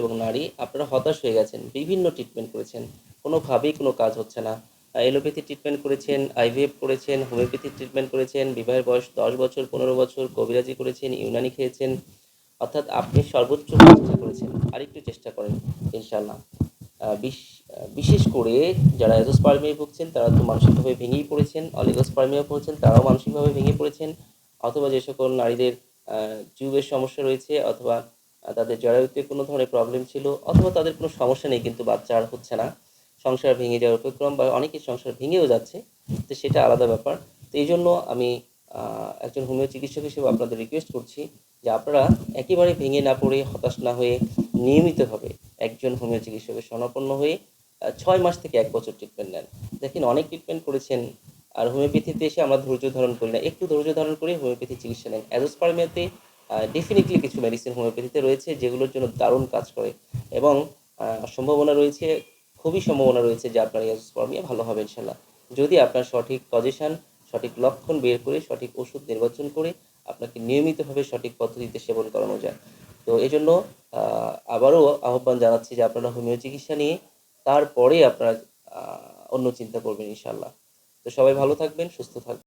এবং নারী, আপনারা হতাশ হয়ে গেছেন, বিভিন্ন ট্রিটমেন্ট করেছেন। কোনোভাবেই কোনো কাজ হচ্ছে না। এলোপ্যাথি ট্রিটমেন্ট করেছেন আইভিএফ করেছেন হোমিওপ্যাথি ট্রিটমেন্ট করেছেন, বিবাহের বয়স দশ বছর, পনেরো বছর, কবিরাজি করেছেন, ইউনানি খেয়েছেন। অর্থাৎ আপনি সর্বোচ্চ চেষ্টা করেছেন। আরেকটু চেষ্টা করেন ইনশাল্লাহ বিশেষ করে যারা এজোস্পার্মিয়ায় ভুগছেন, তারা তো মানসিকভাবে ভেঙেই পড়েছেন অলিগোস্পার্মিয়া পড়েছেন তারাও মানসিকভাবে ভেঙে পড়েছেন। অথবা যে সকল নারীদের টিউবের সমস্যা রয়েছে, অথবা তাদের জরায়ুতে কোনো ধরনের প্রবলেম ছিল অথবা তাদের কোনো সমস্যা নেই, কিন্তু বাচ্চা আর হচ্ছে না। সংসার ভেঙে যাওয়ার উপক্রম বা অনেকের সংসার ভেঙেও যাচ্ছে, তো সেটা আলাদা ব্যাপার। তো এই জন্য আমি একজন হোমিও চিকিৎসক হিসেবে আপনাদের রিকোয়েস্ট করছি যে আপনারা একেবারে ভেঙে না পড়ে, হতাশ না হয়ে নিয়মিতভাবে একজন হোমিও চিকিৎসকের শরণাপন্ন হয়ে ছয় মাস থেকে এক বছর ট্রিটমেন্ট নেন। দেখেন, অনেক ট্রিটমেন্ট করেছেন আর হোমিওপ্যাথিতে এসে আমরা ধৈর্য ধারণ করি না। একটু ধৈর্য ধারণ করে হোমিওপ্যাথি চিকিৎসা নেন। অ্যাজোস্পার্মিয়াতে ডেফিনেটলি কিছু মেডিসিন হোমিওপ্যাথিতে রয়েছে যেগুলোর জন্য দারুণ কাজ করে এবং সম্ভাবনা রয়েছে, খুবই সম্ভাবনা রয়েছে যে আপনার অ্যাজোস্পার্মিয়া ভালো হবে ইনশাল্লাহ যদি আপনার সঠিক পজিশন সঠিক লক্ষণ বের করে, সঠিক ওষুধ নির্বাচন করে আপনাকে নিয়মিতভাবে সঠিক পদ্ধতিতে সেবন করানো যায়। তো এই জন্য আবারও আহ্বান জানাচ্ছি যে আপনারা হোমিও চিকিৎসা নিয়ে তারপরে আপনারা অন্য চিন্তা করবেন ইনশাল্লাহ তো সবাই ভালো থাকবেন, সুস্থ থাকবেন।